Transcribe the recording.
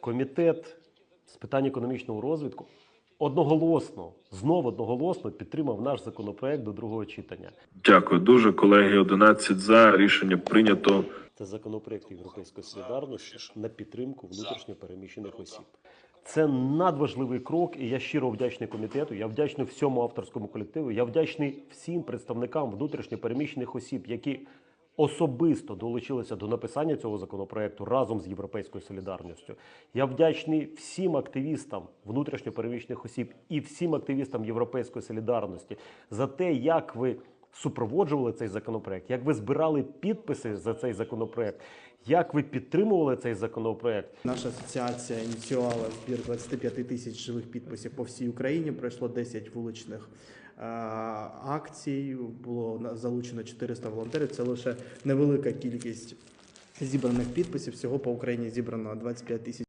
Комітет з питань економічного розвитку одноголосно, знову одноголосно підтримав наш законопроект до другого читання. Дякую дуже, колеги. 11 за рішення прийнято. Це законопроект Європейської солідарності на підтримку внутрішньо переміщених осіб. Це надважливий крок, і я щиро вдячний комітету. Я вдячний всьому авторському колективу. Я вдячний всім представникам внутрішньо переміщених осіб, які особисто долучилися до написання цього законопроекту разом з європейською солідарністю. Я вдячний всім активістам внутрішньо переміщених осіб і всім активістам європейської солідарності за те, як ви супроводжували цей законопроект, як ви збирали підписи за цей законопроект, як ви підтримували цей законопроект. Наша асоціація ініціювала збір 25 тисяч живих підписів по всій Україні. Пройшло 10 вуличних акцій. Було залучено 400 волонтерів. Це лише невелика кількість зібраних підписів. Всього по Україні зібрано 25 тисяч.